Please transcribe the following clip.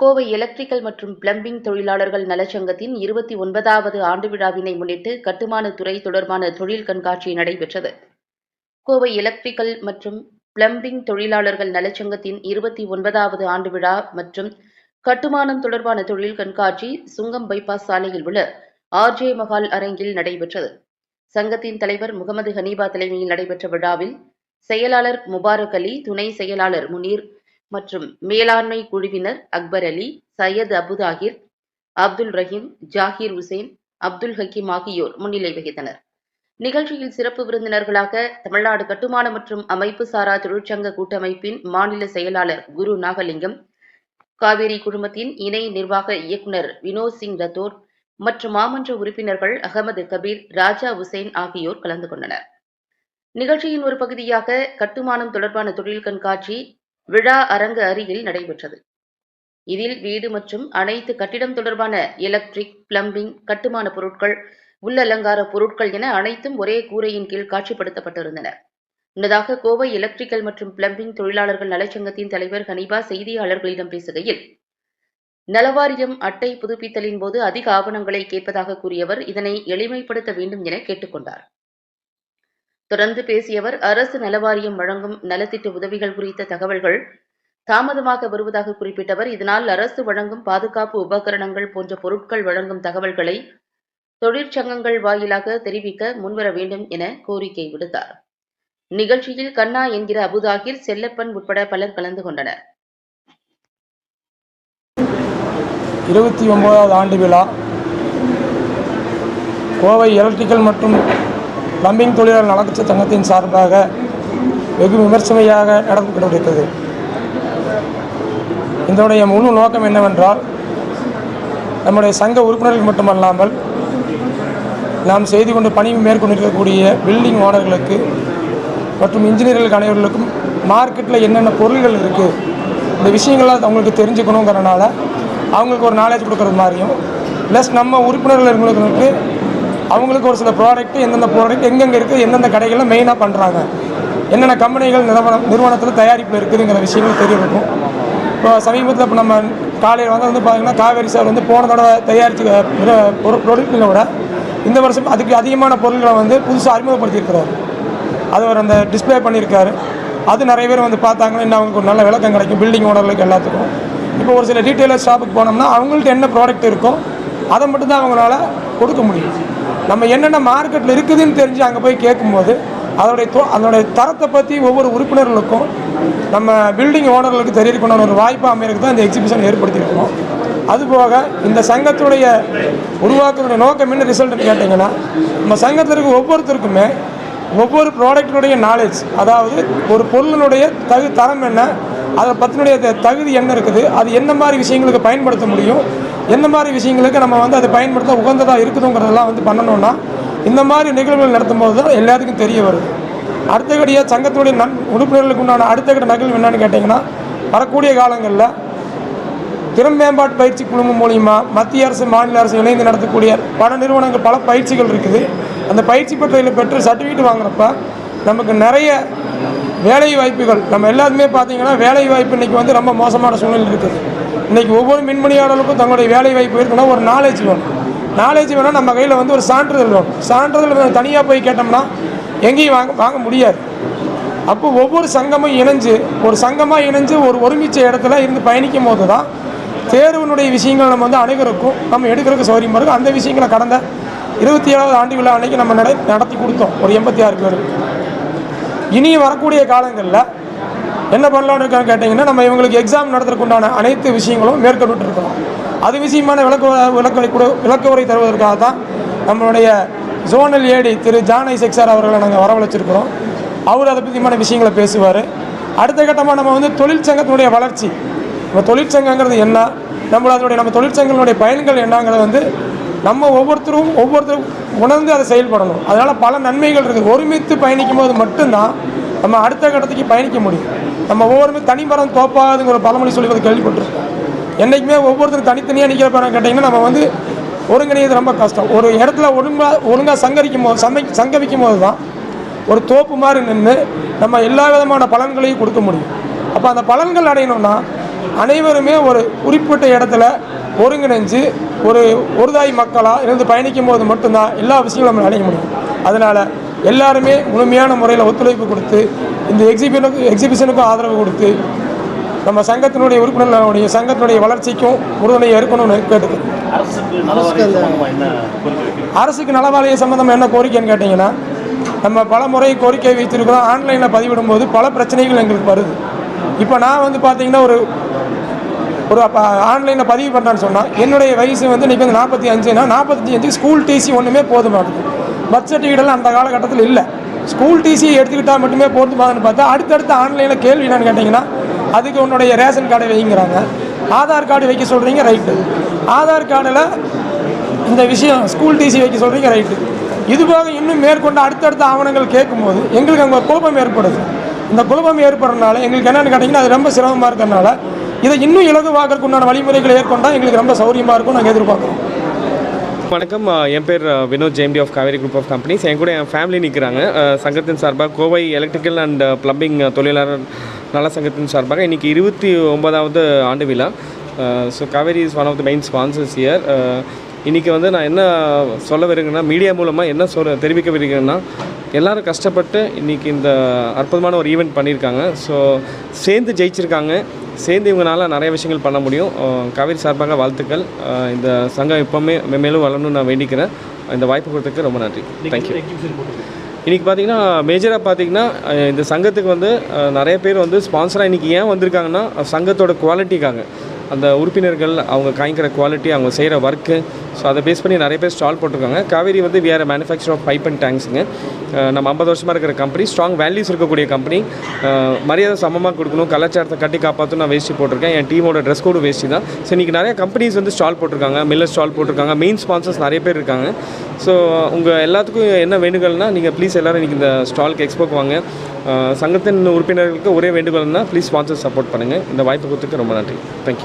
Kovai electrical மற்றும் plumbing தொழிலாளர்கள் நலச்சங்கத்தின் இருபத்தி ஒன்பதாவது ஆண்டு விழாவினை முன்னிட்டு கட்டுமானத்துறை தொடர்பான தொழில் கண்காட்சி நடைபெற்றது. கோவை எலக்ட்ரிக்கல் மற்றும் பிளம்பிங் தொழிலாளர்கள் நலச்சங்கத்தின் இருபத்தி ஒன்பதாவது ஆண்டு விழா மற்றும் கட்டுமானம் தொடர்பான தொழில் கண்காட்சி சுங்கம் பைபாஸ் சாலையில் உள்ள ஆர்ஜே மஹால் அரங்கில் நடைபெற்றது. சங்கத்தின் தலைவர் முகமது ஹனீபா தலைமையில் நடைபெற்ற விழாவில் செயலாளர் முபாரக் அலி துணை செயலாளர் முனீர் மற்றும் மேலாண்மை குழுவினர் அக்பர் அலி சையத் அபுதாகிர் அப்துல் ரஹீம் ஜாகிர் உசேன் அப்துல் ஹக்கீம் ஆகியோர் முன்னிலை வகித்தனர். நிகழ்ச்சியில் சிறப்பு விருந்தினர்களாக தமிழ்நாடு கட்டுமான மற்றும் அமைப்பு சாரா தொழிற்சங்க கூட்டமைப்பின் மாநில செயலாளர் குரு நாகலிங்கம் காவேரி குழுமத்தின் இணை நிர்வாக இயக்குனர் வினோத் சிங் ரத்தோர் மற்றும் மாமன்ற உறுப்பினர்கள் அகமது கபீர் ராஜா உசேன் ஆகியோர் கலந்து கொண்டனர். நிகழ்ச்சியின் ஒரு பகுதியாக கட்டுமானம் தொடர்பான தொழில் கண்காட்சி விழா அரங்க அருகில் நடைபெற்றது. இதில் வீடு மற்றும் அனைத்து கட்டிடம் தொடர்பான எலக்ட்ரிக் பிளம்பிங் கட்டுமான பொருட்கள் உள்ளலங்கார பொருட்கள் என அனைத்தும் ஒரே கூரையின் கீழ் காட்சிப்படுத்தப்பட்டிருந்தன. முன்னதாக கோவை எலக்ட்ரிக்கல் மற்றும் பிளம்பிங் தொழிலாளர்கள் நலச்சங்கத்தின் தலைவர் ஹனீபா செய்தியாளர்களிடம் பேசுகையில் நலவாரியம் அட்டை புதுப்பித்தலின் போது அதிக ஆவணங்களை கேட்பதாக கூறியவர் இதனை எளிமைப்படுத்த வேண்டும் என கேட்டுக்கொண்டார். தொடர்ந்து பேசியவர் அரசு நலவாரியம் வழங்கும் நலத்திட்ட உதவிகள் குறித்த தகவல்கள் தாமதமாக வருவதாக குறிப்பிட்டவர். இதனால் அரசு வழங்கும் பாதுகாப்பு உபகரணங்கள் போன்ற பொருட்கள் வழங்கும் தகவல்களை தொழிற்சங்கங்கள் வாயிலாக தெரிவிக்க முன்வர வேண்டும் என கோரிக்கை விடுத்தார். நிகழ்ச்சியில் கண்ணா என்கிற அபுதாகிர் செல்லப்பன் உட்பட பலர் கலந்து கொண்டனர். இருபத்தி ஒன்பதாவது ஆண்டு விழா. கோவை எலக்ட்ரிக்கல் மற்றும் பம்பிங் தொழிலாளர் நலச்ச சங்கத்தின் சார்பாக வெகு விமர்சனையாக நடந்து கொண்டிருக்கிறது. இதனுடைய முழு நோக்கம் என்னவென்றால் நம்முடைய சங்க உறுப்பினர்கள் மட்டுமல்லாமல் நாம் செய்து கொண்டு பணி மேற்கொண்டிருக்கக்கூடிய பில்டிங் ஓனர்களுக்கு மற்றும் இன்ஜினியர்களுக்கு அனைவர்களுக்கும் மார்க்கெட்டில் என்னென்ன பொருள்கள் இருக்குது இந்த விஷயங்கள்லாம் அவங்களுக்கு தெரிஞ்சுக்கணுங்கிறனால அவங்களுக்கு ஒரு நாலேஜ் கொடுக்குறது மாதிரியும் ப்ளஸ் நம்ம உறுப்பினர்கள் இருக்கிறவங்களுக்கு அவங்களுக்கு ஒரு சில ப்ராடக்ட் எந்தெந்த ப்ராடக்ட் எங்கெங்கே இருக்குது எந்தெந்த கடைகளில் மெயினாக பண்ணுறாங்க என்னென்ன கம்பெனிகள் நிறுவனம் நிறுவனத்தில் தயாரிப்பில் இருக்குதுங்கிற விஷயங்கள் தெரிய இருக்கும் இப்போ சமீபத்தில் இப்போ நம்ம காலையில் வந்து வந்து பார்த்திங்கன்னா காவேரி சார் வந்து போன தடவை தயாரித்த ப்ராடக்ட்களை விட இந்த வருஷம் அதுக்கு அதிகமான பொருட்களை வந்து புதுசாக அறிமுகப்படுத்தியிருக்கிறார். அது அவர் அந்த டிஸ்ப்ளே பண்ணியிருக்காரு. அது நிறைய பேர் வந்து பார்த்தாங்கன்னா இன்னும் அவங்களுக்கு ஒரு நல்ல விளக்கம் கிடைக்கும் பில்டிங் ஓனர்களுக்கு எல்லாத்துக்கும். இப்போ ஒரு சில டீட்டெயிலர் ஷாப்புக்கு போனோம்னா அவங்கள்ட்ட என்ன ப்ராடக்ட் இருக்கோ அதை மட்டும்தான் அவங்களால கொடுக்க முடியும். நம்ம என்னென்ன மார்க்கெட்டில் இருக்குதுன்னு தெரிஞ்சு அங்கே போய் கேட்கும்போது அதோடைய அதனுடைய தரத்தை பற்றி ஒவ்வொரு உறுப்பினர்களுக்கும் நம்ம பில்டிங் ஓனர்களுக்கு தெரிவிக்கணும்னு ஒரு வாய்ப்பு அமைறதுக்கு தான் இந்த எக்ஸிபிஷன் ஏற்படுத்தியிருக்கிறோம் அதுபோக இந்த சங்கத்துடைய உருவாக்குறதுடைய நோக்கம் என்ன ரிசல்ட்னு கேட்டிங்கன்னா நம்ம சங்கத்தில் இருக்க ஒவ்வொருத்தருக்குமே ஒவ்வொரு ப்ராடக்டினுடைய நாலேஜ் அதாவது ஒரு பொருளினுடைய தகு தரம் என்ன அதை பற்றினுடைய தகுதி என்ன இருக்குது அது என்ன மாதிரி விஷயங்களுக்கு பயன்படுத்த முடியும் எந்த மாதிரி விஷயங்களுக்கு நம்ம வந்து அதை பயன்படுத்த உகந்ததாக இருக்குதுங்கிறதெல்லாம் வந்து பண்ணணும்னா இந்த மாதிரி நிகழ்வுகள் நடத்தும் போது தான் எல்லாத்துக்கும் தெரிய வருது. அடுத்தபடியாக சங்கத்துடைய நன் உறுப்பினர்களுக்கு உண்டான அடுத்த கட்ட நிகழ்வு என்னன்னு கேட்டிங்கன்னா வரக்கூடிய காலங்களில் திறன் மேம்பாட்டு பயிற்சி குழுமம் மூலிமா மத்திய அரசு மாநில அரசு இணைந்து நடத்தக்கூடிய பல நிறுவனங்கள் பல பயிற்சிகள் இருக்குது. அந்த பயிற்சி பட்டியலில் பெற்று சர்டிஃபிகேட் வாங்குறப்ப நமக்கு நிறைய வேலை வாய்ப்புகள் நம்ம எல்லாருமே பார்த்தீங்கன்னா வேலை வாய்ப்பு இன்றைக்கி வந்து ரொம்ப மோசமான சூழ்நிலை இருக்குது. இன்றைக்கி ஒவ்வொரு மின்மணியாளர்களுக்கும் தங்களுடைய வேலை வாய்ப்பு இருக்குன்னா ஒரு நாலேஜ் வேணும். நாலேஜ் வேணால் நம்ம கையில் வந்து ஒரு சான்றிதழ் வேணும். சான்றிதழ் தனியாக போய் கேட்டோம்னா எங்கேயும் வாங்க வாங்க முடியாது. அப்போ ஒவ்வொரு சங்கமும் இணைஞ்சு ஒரு சங்கமாக இணைஞ்சு ஒரு ஒருமிச்ச இடத்துல இருந்து பயணிக்கும் போது தான் தேர்வினுடைய விஷயங்கள் நம்ம வந்து அணுகிறக்கும் நம்ம எடுக்கிறதுக்கு சௌரியமாக இருக்கும். அந்த விஷயங்களை கடந்த இருபத்தி ஏழாவது ஆண்டு விழா அன்னைக்கு நம்ம நட நடத்தி கொடுத்தோம். ஒரு எண்பத்தி ஆறு பேருக்கு. இனி வரக்கூடிய காலங்களில் என்ன பண்ணலான்னு இருக்கான்னு கேட்டிங்கன்னா நம்ம இவங்களுக்கு எக்ஸாம் நடத்துறதுக்கு உண்டான அனைத்து விஷயங்களும் மேற்கொண்டுருக்கிறோம் அது விஷயமான விளக்க விளக்கை கூட விளக்க உரை தருவதற்காக தான் நம்மளுடைய ஜோனல் ஏடி திரு ஜானை செக்சார் அவர்களை நாங்கள் வரவழைச்சிருக்கிறோம். அவர் அதை பற்றியான விஷயங்களை பேசுவார். அடுத்த கட்டமாக நம்ம வந்து தொழிற்சங்கத்தினுடைய வளர்ச்சி. நம்ம தொழிற்சங்கங்கிறது என்ன? நம்ம அதனுடைய நம்ம தொழிற்சங்கங்களுடைய பயன்கள் என்னங்கிறத வந்து நம்ம ஒவ்வொருத்தரும் ஒவ்வொருத்தரும் உணர்ந்து அதை செயல்படணும். அதனால் பல நன்மைகள் இருக்குது. ஒருமித்து பயணிக்கும் போது மட்டும்தான் நம்ம அடுத்த கட்டத்துக்கு பயணிக்க முடியும். நம்ம ஒவ்வொருமே தனிமரம் தோப்பாதுங்கிற பழமொழி சொல்லி கேள்விப்பட்டிருக்கோம். என்றைக்குமே ஒவ்வொருத்தரும் தனித்தனியாக நிற்கிற நிற்கிறப்ப கேட்டிங்கன்னா நம்ம வந்து ஒருங்கிணைவது ரொம்ப கஷ்டம். ஒரு இடத்துல ஒழுங்காக ஒழுங்காக சங்கரிக்கும் போது சமை சங்கமிக்கும் போது தான் ஒரு தோப்பு மாதிரி நின்று நம்ம எல்லா விதமான பலன்களையும் கொடுக்க முடியும். அப்போ அந்த பலன்கள் அடையணும்னா அனைவருமே ஒரு குறிப்பிட்ட இடத்துல ஒருங்கிணைஞ்சு ஒரு ஒருதாய் மக்களாக இருந்து பயணிக்கும் போது மட்டும்தான் எல்லா விஷயங்களும் நம்ம அடைய முடியும். அதனால் எல்லாருமே முழுமையான முறையில் ஒத்துழைப்பு கொடுத்து இந்த எக்ஸிபிஷனுக்கு எக்ஸிபிஷனுக்கும் ஆதரவு கொடுத்து நம்ம சங்கத்தினுடைய உறுப்பினர்களுடைய சங்கத்தினுடைய வளர்ச்சிக்கும் உறுதுணையை இருக்கணும்னு கேட்டுக்கிறேன் அரசுக்கு நலவாரிய சம்பந்தமா என்ன கோரிக்கைன்னு கேட்டிங்கன்னா நம்ம பல முறை கோரிக்கை வைத்திருக்கிறோம். ஆன்லைனில் பதிவிடும்போது பல பிரச்சனைகள் எங்களுக்கு வருது. இப்போ நான் வந்து பார்த்தீங்கன்னா ஒரு ஒரு ஆன்லைனில் பதிவு பண்ணுறான்னு சொன்னால் என்னுடைய வயசு வந்து இன்றைக்கி வந்து நாற்பத்தி அஞ்சுனா நாற்பத்தஞ்சு அஞ்சு ஸ்கூல் டிசி ஒன்றுமே போதுமாட்டது பர்த் சர்டிஃபிகேட்லாம் அந்த காலகட்டத்தில் இல்லை. ஸ்கூல் டிசி எடுத்துக்கிட்டால் மட்டுமே போதுமாதுன்னு பார்த்தா அடுத்தடுத்த ஆன்லைனில் கேள்வி என்னன்னு கேட்டிங்கன்னா அதுக்கு உன்னுடைய ரேஷன் கார்டை வைங்கிறாங்க. ஆதார் கார்டு வைக்க சொல்கிறீங்க ரைட்டு ஆதார் கார்டில் இந்த விஷயம் ஸ்கூல் டிசி வைக்க சொல்கிறீங்க ரைட்டு இது போக இன்னும் மேற்கொண்டு அடுத்தடுத்த ஆவணங்கள் கேட்கும்போது எங்களுக்கு அங்கே குழப்பம் ஏற்படுது. இந்த குழப்பம் ஏற்படுறதுனால எங்களுக்கு என்னென்னு கேட்டிங்கன்னா அது ரொம்ப சிரமமாக இருக்கிறதுனால இதை இன்னும் இலகுவாக்கிறதுக்கு உண்டான வழிமுறைகளை ஏற்கொண்டால் எங்களுக்கு ரொம்ப சௌரியமாக இருக்கும் நாங்கள் எதிர்பார்க்குறோம். வணக்கம். என் பேர் Vinod ஜேம்டி of Kaveri group of companies. என் கூட என் ஃபேமிலி நிற்கிறாங்க சங்கத்தின் சார்பாக கோவை எலக்ட்ரிக்கல் அண்ட் பிளம்பிங் தொழிலாளர் நல சங்கத்தின் சார்பாக இன்றைக்கி இருபத்தி ஒன்பதாவது ஆண்டு விழா. So Kaveri is one of the main sponsors year இன்றைக்கி வந்து நான் என்ன சொல்ல விரும்புகிறேன்னா மீடியா மூலமாக என்ன சொல்ல தெரிவிக்க விரும்புகிறேன்னா எல்லோரும் கஷ்டப்பட்டு இன்றைக்கி இந்த அற்புதமான ஒரு ஈவெண்ட் பண்ணியிருக்காங்க ஸோ சேர்ந்து ஜெயிச்சிருக்காங்க. சேர்ந்து இவங்களால நிறைய விஷயங்கள் பண்ண முடியும். காவேரி சார்பாக வாழ்த்துக்கள். இந்த சங்கம் எப்போவுமே மென்மேலும் வளரணும்னு நான் வேண்டிக்கிறேன். இந்த வாய்ப்பு கொடுத்ததுக்கு ரொம்ப நன்றி. தேங்க்யூ இன்றைக்கி பார்த்தீங்கன்னா மேஜராக பார்த்தீங்கன்னா இந்த சங்கத்துக்கு வந்து நிறைய பேர் வந்து ஸ்பான்சராக இன்றைக்கி ஏன் வந்திருக்காங்கன்னா சங்கத்தோட குவாலிட்டிக்காக அந்த உறுப்பினர்கள் அவங்க காய்க்கிற குவாலிட்டி அவங்க செய்கிற ஒர்க்கு ஸோ அதை பேஸ் பண்ணி நிறைய பேர் ஸ்டால் போட்டிருக்காங்க. காவேரி வந்து we are manufacture of pipe and டேங்க்ஸுங்க நம்ம ஐம்பது வருஷமாக இருக்கிற கம்பெனி ஸ்ட்ராங் வேல்யூஸ் இருக்கக்கூடிய கம்பெனி மரியாதை சமமாக கொடுக்கணும் கலாச்சாரத்தை கட்டி காப்பாற்றும் நான் வேஷ்டி போட்டிருக்கேன். என் டீமோட ட்ரெஸ் கோடு வேஷ்டி தான். ஸோ இன்றைக்கி நிறைய கம்பெனிஸ் வந்து ஸ்டால் போட்டிருக்காங்க மில்லர் ஸ்டால் போட்டிருக்காங்க மெயின் ஸ்பான்சர்ஸ் நிறைய பேர் இருக்காங்க. ஸோ உங்கள் எல்லாத்துக்கும் என்ன வேண்டுகோள்னா நீங்கள் ப்ளீஸ் எல்லோரும் இன்றைக்கி இந்த ஸ்டாலுக்கு எக்ஸ்போக்கு வாங்க. சங்கத்தின் உறுப்பினர்களுக்கு ஒரே வேண்டுகோள்னா ப்ளீஸ் ஸ்பான்சர் சப்போர்ட் பண்ணுங்கள் இந்த வாய்ப்பு கொடுத்துக்கு ரொம்ப நன்றி. தேங்க்யூ